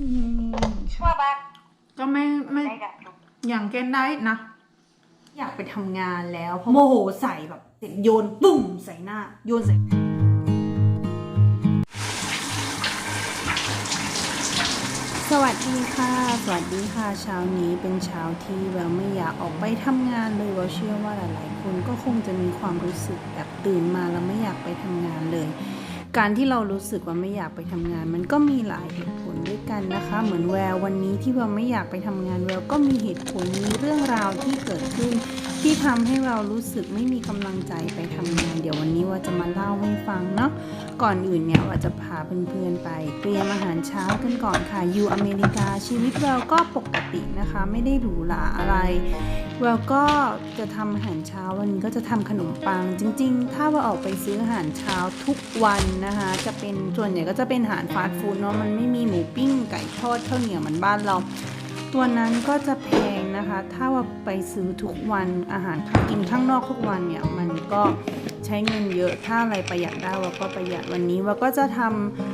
อืม Chua bác ก็ไม่ไม่ Đây là chụp อย่างแกนได้นะ อยากไปทำงานแล้วเพราะโมโหใส่แบบเสร็จโยนปุ้มใส่หน้า โยนใส่ สวัสดีค่ะ สวัสดีค่ะ เช้านี้เป็นเช้าที่แววไม่อยากออกไปทำงานเลยแววเชื่อว่าหลาย ๆ คนก็คงจะมีความรู้สึกแบบตื่นมาแล้วไม่อยากไปทำงานเลย การที่เรารู้สึกว่าไม่อยากไปทำงาน มันก็มีหลายเหตุผลด้วย กันนะคะ เหมือนแวววันนี้ที่แววไม่อยากไปทำงานแววก็มีเหตุผลมีเรื่องราวที่เกิดขึ้น ที่ทำให้เรารู้สึกไม่มีกำลังใจไปทำงาน เดี๋ยววันนี้ว่าจะมาเล่าให้ฟังเนาะ ก่อนอื่นเนี่ยว่าจะพาเพื่อนๆไปเตรียมอาหารเช้ากันก่อนค่ะอยู่อเมริกาชีวิตแววก็ปกตินะคะ ไม่ได้หรูหราอะไรแววก็จะทำอาหารเช้าวันนี้ก็จะทำขนมปังจริง ๆ ถ้าว่าออกไปซื้ออาหารเช้าทุกวันนะคะ จะเป็นส่วนใหญ่ก็จะเป็นอาหารฟาสต์ฟู้ดเนาะมันไม่มีหมูปิ้งไก่ทอดข้าวเหนียวเหมือนบ้านเราตัวนั้นก็จะแพงนะคะ ถ้าว่าไปซื้อทุกวันอาหารกินข้างนอกทุกวันเนี่ยมันก็ ช้เงินเยอะถ้าอะไรประหยัดได้ว่าก็ประหยัดวันนี้ว่าก็จะท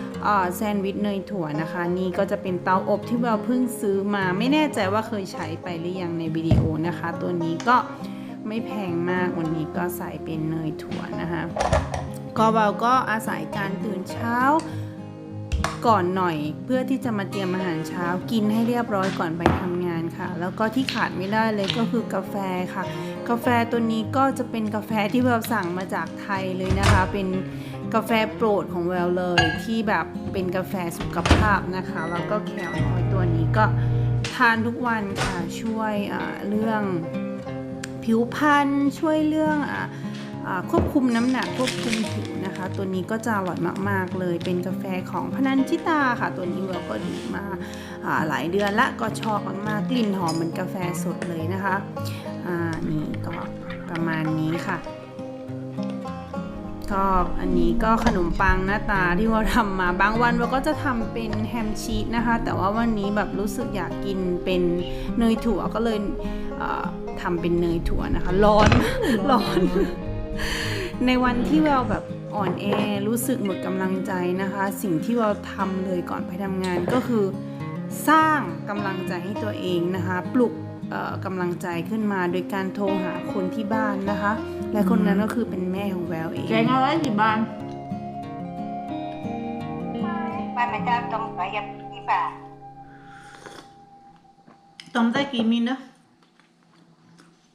ำแซนด์วิชเนยถั่วนะคะ นี่ก็จะเป็นเตาอบที่เราเพิ่งซื้อมาไม่แน่ใจว่าเคยใช้ไปหรือยังในวิดีโอนะคะ ตัวนี้ก็ไม่แพงมากวันนี้ก็ใส่เป็นเนยถั่วนะคะก็เราก็อาศัยการตื่นเช้าก่อนหน่อย เพื่อที่จะมาเตรียมอาหารเช้ากินให้เรียบร้อยก่อนไปทำงาน ค่ะ แล้วก็ที่ขาดไม่ได้เลยก็คือกาแฟค่ะ กาแฟตัวนี้ก็จะเป็นกาแฟที่แววสั่งมาจากไทยเลยนะคะ เป็นกาแฟโปรดของแววเลยที่แบบเป็นกาแฟสุขภาพนะคะ แล้วก็แคลน้อยตัวนี้ก็ทานทุกวันค่ะช่วยเรื่องผิวพรรณช่วยเรื่องอควบคุมน้ำหนักควบคุมผิว นะคะ ตัวนี้ก็จะอร่อยมาก ๆ เลย เป็นกาแฟของพนันชิตาค่ะ ตัวนี้เราก็ดื่มมาอ่าหลายเดือนละก็ชอบมากๆกลิ่นหอมเหมือนกาแฟสดเลยนะคะอ่านี่ก็ประมาณนี้ค่ะก็อันนี้ก็ขนมปังหน้าตาที่เราทำมาบางวันเราก็จะทำเป็นแฮมชีสนะคะ แต่ว่าวันนี้แบบรู้สึกอยากกินเป็นเนยถั่วก็เลยเอ่อทำเป็นเนยถั่วนะคะ ร้อนร้อน ในวันที่เราแบบ อ่อนแอรู้สึกหมดกำลังใจนะคะ สิ่งที่เราทำเลยก่อนไปทำงานก็คือ สร้างกำลังใจให้ตัวเองนะคะ ปลุกเอ่อกำลังใจขึ้นมาโดยการโทรหาคนที่บ้านนะคะ และคนนั้นก็คือเป็นแม่ของแววเองแกงอะไรกี่บาน Ba mẹ cho trong phải gặp đi bà ต้มได้กี่มิลนะ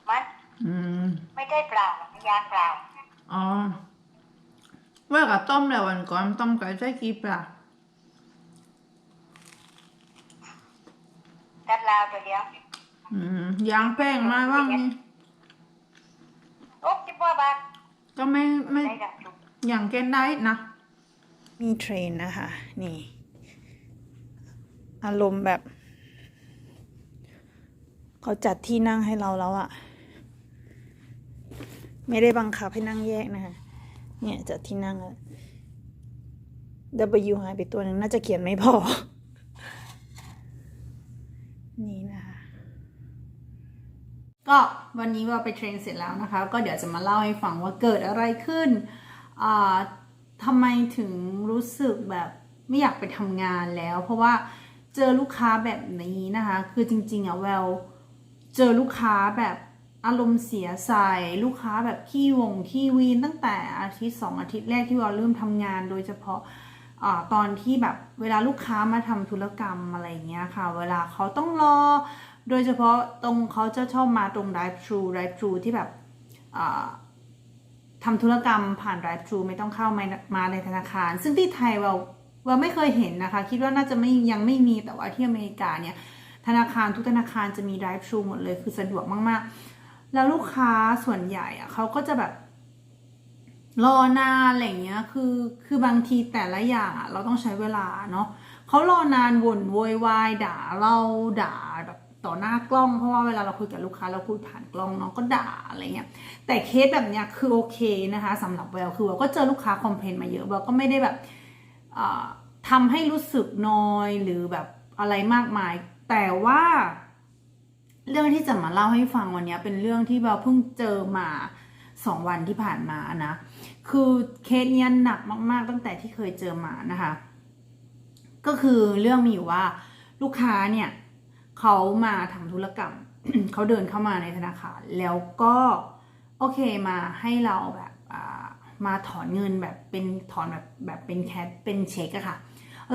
Mắt อืมไม่ได้เปล่าไม่ยาเปล่าอ๋อ ว่ากับต้มแล้ววันก่อนต้มไก่ใส่กี่ปลาดัดลาวตัวเดียวอืมยางแป้งมาว่างนี่โอ๊บจิ๊บว่าบ้านก็ไม่ไม่ได้ดับจุกอย่างแกนได้นะมีเทรนนะคะ นี่ อารมณ์แบบ เขาจัดที่นั่งให้เราแล้วอะไม่ได้บังคับให้นั่งแยกนะคะ เนี่ยจัดที่นั่งอะ W หายไปตัวหนึ่งน่าจะเขียนไม่พอ นี่นะคะ ก็วันนี้ว่าไปเทรนเสร็จแล้วนะคะ ก็เดี๋ยวจะมาเล่าให้ฟังว่าเกิดอะไรขึ้นอ่าทำไมถึงรู้สึกแบบไม่อยากไปทำงานแล้ว เพราะว่าเจอลูกค้าแบบนี้นะคะ คือจริงๆอะแววเจอลูกค้าแบบ อารมณ์เสียใส่ลูกค้าแบบขี้วงขี้วีนตั้งแต่อาทิตย์สองอาทิตย์แรกที่เราเริ่มทำงาน โดยเฉพาะอตอนที่แบบเวลาลูกค้ามาทำธุรกรรมอะไรเงี้ยค่ะ เวลาเขาต้องรอ โดยเฉพาะตรงเขาจะชอบมาตรง drive thru drive thru ที่แบบทำธุรกรรมผ่าน drive thru ไม่ต้องเข้ามามาในธนาคาร ซึ่งที่ไทยเราเราไม่เคยเห็นนะคะ คิดว่าน่าจะไม่ยังไม่มีแต่ว่าที่อเมริกาเนี่ยธนาคารทุกธนาคารจะมี drive thru หมดเลยคือสะดวกมากๆ แล้วลูกค้าส่วนใหญ่อะเขาก็จะแบบ รอนานอะไรเงี้ย คือคือบางทีแต่ละอย่างอะเราต้องใช้เวลาเนาะเขารอนานวนโวยวายด่าเราด่าแบบต่อหน้ากล้องเพราะว่าเวลาเราคุยกับลูกค้าเราคุยผ่านกล้องเนาะก็ด่าอะไรเงี้ยแต่เคสแบบเนี้ยคือโอเคนะคะสำหรับแววคือแววก็เจอลูกค้าคอมเพลนมาเยอะแววก็ไม่ได้แบบอ่าทำให้รู้สึกน้อยหรือแบบอะไรมากมาย แต่ว่า เรื่องที่จะมาเล่าให้ฟังวันนี้เป็นเรื่องที่เราเพิ่งเจอมาสองวันที่ผ่านมานะ คือเคสเนี้ยหนักมากๆ ตั้งแต่ที่เคยเจอมานะคะ ก็คือเรื่องมีอยู่ว่าลูกค้าเนี่ยเขามาทำธุรกรรมเขาเดินเข้ามาในธนาคาร แล้วก็โอเคมาให้เราแบบมาถอนเงินแบบเป็นถอนแบบแบบเป็นแคชเป็นเช็คอะค่ะ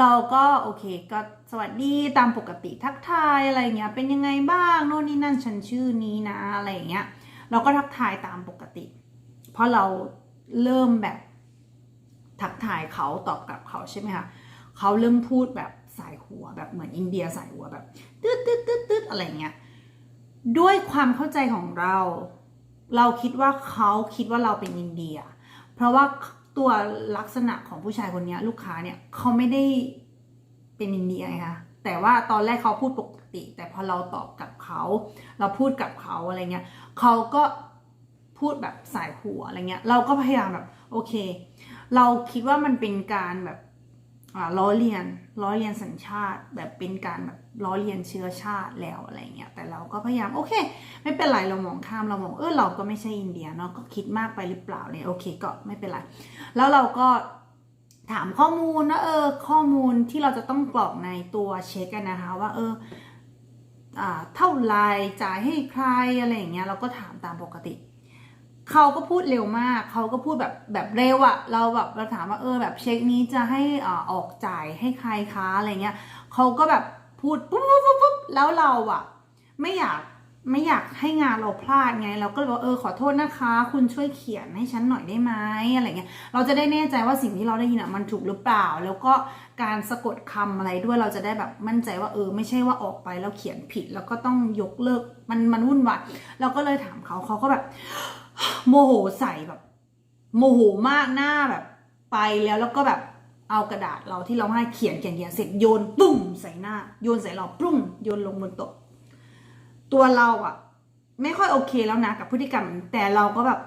เราก็โอเคก็สวัสดีตามปกติทักทายอะไรเงี้ยเป็นยังไงบ้างโน่นนี่นั่นฉันชื่อนี้นะอะไรเงี้ยเราก็ทักทายตามปกติ เพราะเราเริ่มแบบทักทายเขาตอบกลับเขาใช่ไหมคะเขาเริ่มพูดแบบสายหัวแบบเหมือนอินเดียสายหัวแบบตืดตืดตืดตืดอะไรเงี้ยด้วยความเข้าใจของเรา เราคิดว่าเขาคิดว่าเราเป็นอินเดีย เพราะว่า ตัวลักษณะของผู้ชายคนนี้ลูกค้าเนี่ยเขาไม่ได้เป็นอินเดียไงคะแต่ว่าตอนแรกเขาพูดปกติ แต่พอเราตอบกับเขาเราพูดกับเขาอะไรเงี้ยเขาก็พูดแบบสายหัวอะไรเงี้ย เราก็พยายามแบบโอเค เราคิดว่ามันเป็นการแบบ ล้อเลียนล้อเลียนสัญชาติ แบบเป็นการแบบล้อเลียนเชื้อชาติแล้วอะไรเงี้ยแต่เราก็พยายามโอเค ไม่เป็นไรเรามองข้ามเรามองเออเราก็ไม่ใช่อินเดียเนาะก็คิดมากไปหรือเปล่าเนี่ยโอเคก็ไม่เป็นไรแล้วเราก็ถามข้อมูลนะเออข้อมูลที่เราจะต้องกรอกในตัวเช็คกันนะคะว่าเอออ่าเท่าไรจ่ายให้ใครอะไรอย่างเงี้ยเราก็ถามตามปกติ เขาก็พูดเร็วมาก เขาก็พูดแบบแบบเร็วอะเราแบบเราถามว่าเออแบบเช็คนี้จะให้อ่าออกจ่ายให้ใครคะอะไรเงี้ยเขาก็แบบพูดปุ๊บปุ๊บปุ๊บปุ๊บแล้วเราอะไม่อยากไม่อยากให้งานเราพลาดไง เราก็เลยบอกเออขอโทษนะคะ คุณช่วยเขียนให้ฉันหน่อยได้ไหมอะไรเงี้ยเราจะได้แน่ใจว่าสิ่งที่เราได้ยินอะมันถูกหรือเปล่า แล้วก็การสะกดคำอะไรด้วยเราจะได้แบบมั่นใจว่าเออ ไม่ใช่ว่าออกไปแล้วเขียนผิด แล้วก็ต้องยกเลิกมันมันวุ่นวายเราก็เลยถามเขาเขาก็แบบ โมโหใส่แบบ โมโหมากหน้าแบบ ไปแล้วแล้วก็แบบเอากระดาษเราที่เราให้เขียนเขียนเขียนเสร็จโยนปุ้มใส่หน้า โยนใส่เราปุ้มโยนลงบนโต๊ะตัวเราอะไม่ค่อยโอเคแล้วนะกับพฤติกรรม แต่เราก็แบบ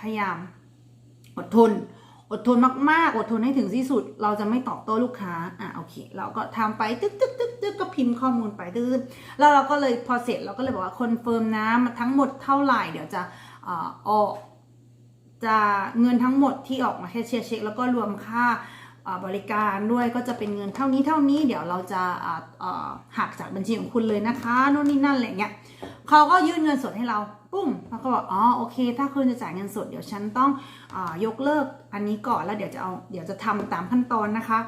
พยายาม อดทน อดทนมากๆ อดทนให้ถึงที่สุด เราจะไม่ตอบโต้ลูกค้าอะโอเค เราก็ทำไปตึ๊กตึ๊กตึ๊กตึ๊กก็พิมพ์ข้อมูลไปตึ๊กแล้วเราก็เลยพอเสร็จเราก็เลยบอกว่าคอนเฟิร์มนะทั้งหมดเท่าไหร่เดี๋ยวจะ ออกจะเงินทั้งหมดที่ออกมาแค่เช็คเช็ค แล้วก็รวมค่าบริการด้วยก็จะเป็นเงินเท่านี้เท่านี้เดี๋ยวเราจะหักจากบัญชีของคุณเลยนะคะนู่นนี่นั่นอะไรเงี้ยเขาก็ยื่นเงินสดให้เราปุ้มแล้วก็บอกอ๋อโอเค ถ้าคุณจะจ่ายเงินสดเดี๋ยวฉันต้องอยกเลิกอันนี้ก่อนแล้วเดี๋ยวจะเอาเดี๋ยวจะทำตามขั้นตอนนะคะ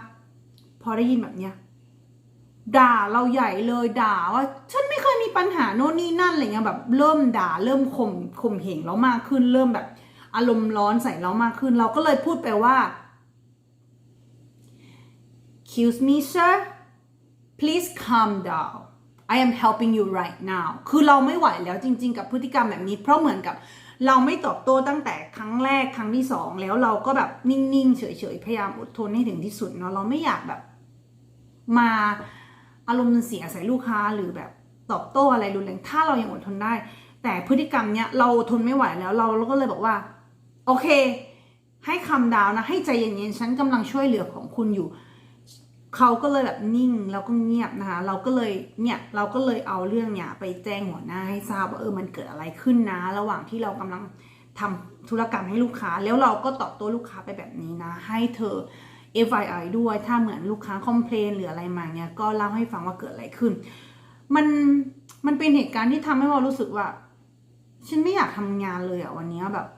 พอได้ยินแบบเนี้ย ด่าเราใหญ่เลยด่าว่า ฉันไม่เคยมีปัญหาโน่นนี่นั่นอะไรเงี้ยแบบเริ่มด่าเริ่มข่มข่มเหงเรามากขึ้น เริ่มแบบ อารมณ์ร้อนใส่เรามากขึ้น เราก็เลยพูดไปว่า excuse me sir please calm down I am helping you right now คือเราไม่ไหวแล้วจริง ๆ กับพฤติกรรมแบบนี้ เพราะเหมือนกับเราไม่ตอบโต้ตั้งแต่ครั้งแรกครั้งที่สองแล้วเราก็แบบนิ่ง ๆ เฉย ๆ พยายามอดทนให้ถึงที่สุดเนาะเราไม่อยากแบบมา อารมณ์เสียใส่ลูกค้าหรือแบบตอบโต้อะไรรุนแรงถ้าเรายังอดทนได้ แต่พฤติกรรมเนี้ยเราทนไม่ไหวแล้วเราก็เลยบอกว่า โอเค ให้คำดาวนะ ให้ใจเย็นๆฉันกำลังช่วยเหลือของคุณอยู่เขาก็เลยแบบนิ่งแล้วก็เงียบนะคะ เราก็เลยเนี่ยเราก็เลยเอาเรื่องเนี่ยไปแจ้งหัวหน้าให้ทราบว่าเออมันเกิดอะไรขึ้นนะ ระหว่างที่เรากำลังทำธุรกรรมให้ลูกค้า แล้วเราก็ตอบโต้ลูกค้าไปแบบนี้นะ ให้เธอ FII ด้วยถ้าเหมือนลูกค้าคอมเพลนหรืออะไรมาเนี่ยก็เล่าให้ฟังว่าเกิดอะไรขึ้น มันมันเป็นเหตุการณ์ที่ทำให้เรารู้สึกว่า ฉันไม่อยากทำงานเลยอะวันนี้แบบ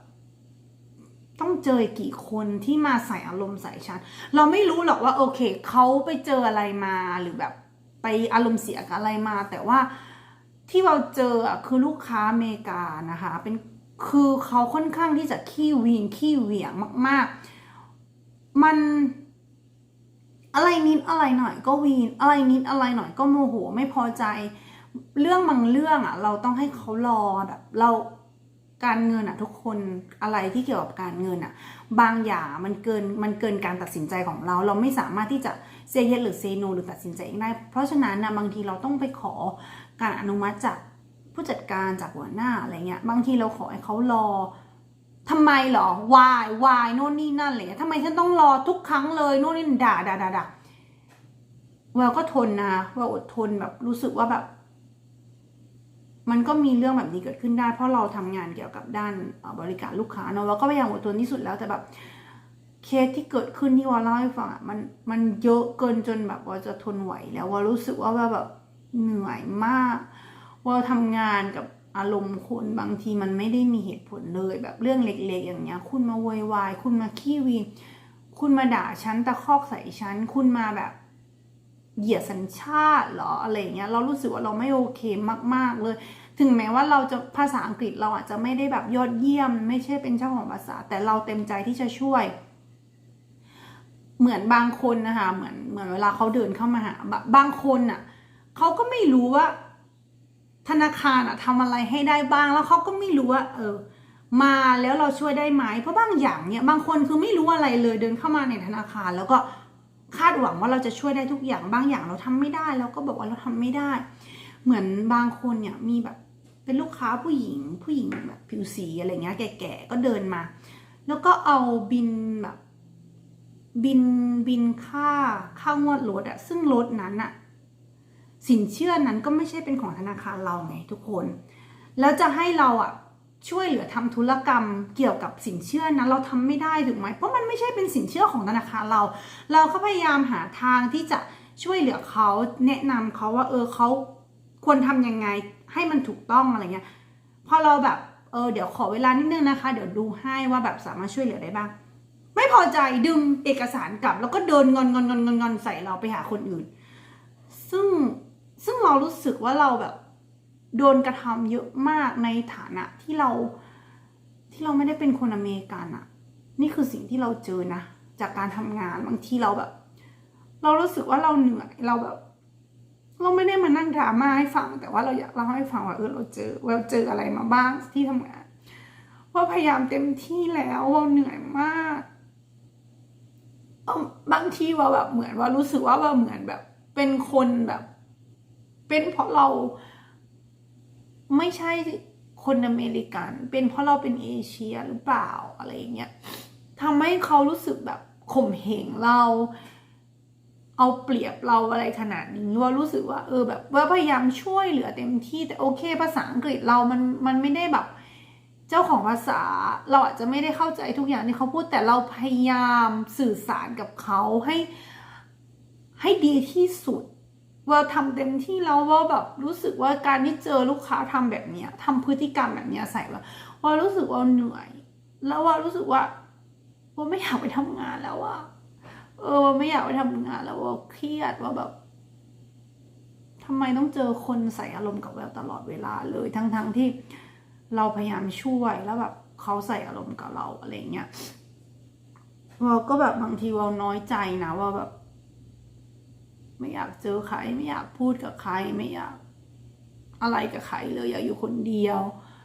ต้องเจอกี่คนที่มาใส่อารมณ์ใส่ฉัน เราไม่รู้หรอกว่า โอเคเขาไปเจออะไรมาหรือแบบไปอารมณ์เสียกับอะไรมา แต่ว่าที่เราเจออะคือลูกค้าอเมริกานะคะ เป็นคือเขาค่อนข้างที่จะขี้วีนขี้เหวี่ยงมาก ๆ มัน อะไรนิดอะไรหน่อยก็วีน อะไรนิดอะไรหน่อยก็โมโหไม่พอใจ เรื่องบางเรื่องอะ เราต้องให้เขารอแบบเราการเงินอะทุกคนอะไรที่เกี่ยวกับการเงินอะ บางอย่างมันเกินมันเกินการตัดสินใจของเรา เราไม่สามารถที่จะเซเยสหรือเซโนหรือตัดสินใจเองได้ เพราะฉะนั้นนะบางทีเราต้องไปขอการอนุมัติจากผู้จัดการจากหัวหน้าอะไรเงี้ยบางทีเราขอให้เขารอ ทำไมเหรอวายวายโน่นนี่นั่นเงี้ยทำไมฉันต้องรอทุกครั้งเลยโน่นนี่ด่าด่าด่าด่าววก็ทนนะคะแววอดทนแบบรู้สึกว่าแบบ มันก็มีเรื่องแบบนี้เกิดขึ้นได้ เพราะเราทำงานเกี่ยวกับด้านบริการลูกค้าเนอะเราก็พยายามอดทนที่สุดแล้วแต่แบบเคสที่เกิดขึ้นที่วาเล่าให้ฟังอะมันมันเยอะเกินจนแบบว่าจะทนไหวแล้วว่ารู้สึกว่าว่าแบบเหนื่อยมากว่าทำงานกับ อารมณ์คนบางทีมันไม่ได้มีเหตุผลเลยแบบเรื่องเล็กๆ อย่างเงี้ย คุณมาโวยวาย คุณมาขี้วีนคุณมาด่าฉันตะคอกใส่ฉัน คุณมาแบบเหยียดสัญชาติหรออะไรเงี้ย เรารู้สึกว่าเราไม่โอเคมาก ๆเลย ถึงแม้ว่าเราจะภาษาอังกฤษเราอาจจะไม่ได้แบบยอดเยี่ยม ไม่ใช่เป็นเจ้าของภาษา แต่เราเต็มใจที่จะช่วย เหมือนบางคนนะคะ เหมือนเหมือนเวลาเขาเดินเข้ามาหาแบบบางคนอะเขาก็ไม่รู้ว่า ธนาคารอะทำอะไรให้ได้บ้างแล้วเขาก็ไม่รู้ว่า เออ มาแล้วเราช่วยได้ไหมเพราะบางอย่างเนี่ยบางคนคือไม่รู้อะไรเลยเดินเข้ามาในธนาคาร แล้วก็คาดหวังว่าเราจะช่วยได้ทุกอย่างบางอย่างเราทำไม่ได้เราก็บอกว่าเราทำไม่ได้ เหมือนบางคนเนี่ยมีแบบเป็นลูกค้าผู้หญิง ผู้หญิงแบบผิวสีอะไรเงี้ยแก่ๆก็เดินมา แล้วก็เอาบินแบบบินบินค่าค่างวดรถอะซึ่งรถนั้นอะ สินเชื่อนั้นก็ไม่ใช่เป็นของธนาคารเราไงทุกคน แล้วจะให้เราอะช่วยเหลือทำธุรกรรมเกี่ยวกับสินเชื่อนั้นเราทำไม่ได้ถูกไหมเพราะมันไม่ใช่เป็นสินเชื่อของธนาคารเรา เราก็พยายามหาทางที่จะช่วยเหลือเขาแนะนำเขาว่าเออเขาควรทำยังไงให้มันถูกต้องอะไรเงี้ยพอเราแบบเออเดี๋ยวขอเวลานิดนึงนะคะ เดี๋ยวดูให้ว่าแบบสามารถช่วยเหลือได้บ้าง ไม่พอใจดึงเอกสารกลับ แล้วก็เดินงอนงอนงอนงอนงอนใส่เราไปหาคนอื่น ซึ่ง ซึ่งเรารู้สึกว่าเราแบบโดนกระทำเยอะมากในฐานะที่เราที่เราไม่ได้เป็นคนอเมริกันอะนี่คือสิ่งที่เราเจอนะ จากการทำงานบางทีเราแบบ เรารู้สึกว่าเราเหนื่อยเราแบบ เราไม่ได้มานั่งดราม่าให้ฟัง แต่ว่าเราอยากเล่าให้ฟังว่าเออเราเจอเราเจออะไรมาบ้างที่ทำงานว่าพยายามเต็มที่แล้วว่าเหนื่อยมากบางทีว่าแบบเหมือนว่ารู้สึกว่าว่าเหมือนแบบ เป็นคนแบบ เป็นเพราะเราไม่ใช่คนอเมริกัน เป็นเพราะเราเป็นเอเชียหรือเปล่าอะไรเงี้ยทำให้เขารู้สึกแบบข่มเหงเรา เอาเปรียบเราอะไรขนาดนี้ว่ารู้สึกว่าเออแบบว่าพยายามช่วยเหลือเต็มที่แต่โอเค ภาษาอังกฤษเรามันมันไม่ได้แบบเจ้าของภาษาเราอาจจะไม่ได้เข้าใจทุกอย่างที่เขาพูดแต่เราพยายามสื่อสารกับเขาให้ให้ดีที่สุด ว่าทำเต็มที่แล้วว่าแบบรู้สึกว่าการที่เจอลูกค้าทำแบบเนี้ยทำพฤติกรรมแบบเนี้ยใส่ว่าว่ารู้สึกว่าเหนื่อย แล้วว่ารู้สึกว่าว่าไม่อยากไปทำงานแล้วว่าเออไม่อยากไปทำงานแล้วว่าเครียดว่าแบบทำไมต้องเจอคนใส่อารมณ์กับแววตลอดเวลาเลยทั้งๆที่เราพยายามช่วยแล้วแบบเขาใส่อารมณ์กับเราอะไรเงี้ยเราก็แบบบางทีเราน้อยใจนะว่าแบบ ไม่อยากเจอใคร ไม่อยากพูดกับใคร ไม่อยากอะไรกับใครเลยอยากอยู่คนเดียว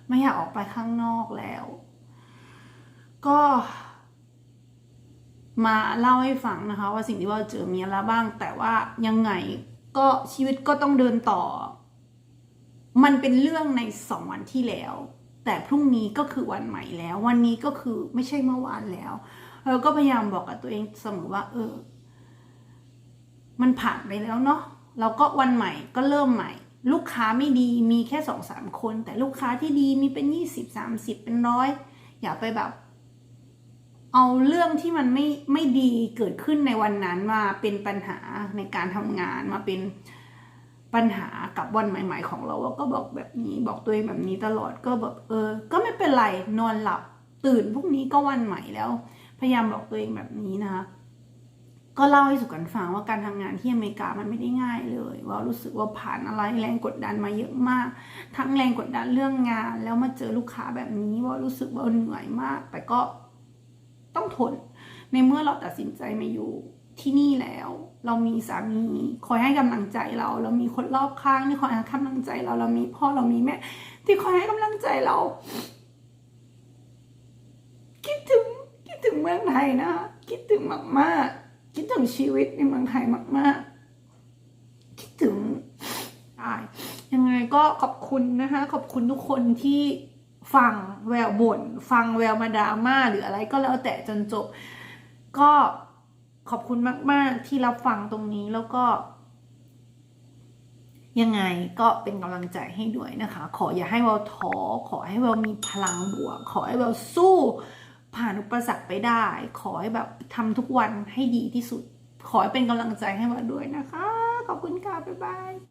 ไม่อยากออกไปข้างนอกแล้ว ก็มาเล่าให้ฟังนะคะ ว่าสิ่งที่ว่าเจอมีอะไรบ้าง แต่ว่ายังไงก็ชีวิตก็ต้องเดินต่อ มันเป็นเรื่องในสองวันที่แล้ว แต่พรุ่งนี้ก็คือวันใหม่แล้ว วันนี้ก็คือไม่ใช่เมื่อวานแล้วเราก็พยายามบอกกับตัวเองเสมอว่า เออ มันผ่านไปแล้วเนาะเราก็วันใหม่ก็เริ่มใหม่ ลูกค้าไม่ดีมีแค่สองสามคน แต่ลูกค้าที่ดีมีเป็นยี่สิบสามสิบเป็นร้อยอย่าไปแบบ เอาเรื่องที่มันไม่ไม่ดีเกิดขึ้นในวันนั้นมาเป็นปัญหาในการทำงานมาเป็นปัญหากับวันใหม่ ๆ ของเราก็บอกแบบนี้บอกตัวเองแบบนี้ตลอดก็แบบเออ ก็ไม่เป็นไรนอนหลับตื่นพรุ่งนี้ก็วันใหม่แล้ว พยายามบอกตัวเองแบบนี้นะคะ ก็เล่าให้สุกันฟังว่าการทำงานที่อเมริกามันไม่ได้ง่ายเลย ว่ารู้สึกว่าผ่านอะไรแรงกดดันมาเยอะมาก ทั้งแรงกดดันเรื่องงาน แล้วมาเจอลูกค้าแบบนี้ว่ารู้สึกว่าเหนื่อยมาก แต่ก็ต้องทน ในเมื่อเราตัดสินใจมาอยู่ที่นี่แล้ว เรามีสามีคอยให้กำลังใจเรา เรามีคนรอบข้างที่คอยให้กำลังใจเรา เรามีพ่อเรามีแม่ที่คอยให้กำลังใจเรา คิดถึงคิดถึงเมืองไทยนะคิดถึงมากๆ คิดถึงชีวิตในเมืองไทยมาก ๆ คิดถึงตายยังไงก็ขอบคุณนะคะ ขอบคุณทุกคนที่ฟังแววบ่น ฟังแววมาดราม่าหรืออะไรก็แล้วแต่จนจบ ก็ขอบคุณมาก ๆ ที่รับฟังตรงนี้แล้วก็ ยังไงก็เป็นกำลังใจให้ด้วยนะคะ ขออย่าให้เราท้อขอให้เรามีพลังบวก ขอให้เราสู้ ผ่านอุปสรรคไปได้ ขอให้แบบทำทุกวันให้ดีที่สุด ขอให้เป็นกำลังใจให้มาด้วยนะคะ ขอบคุณค่ะ บ๊ายบาย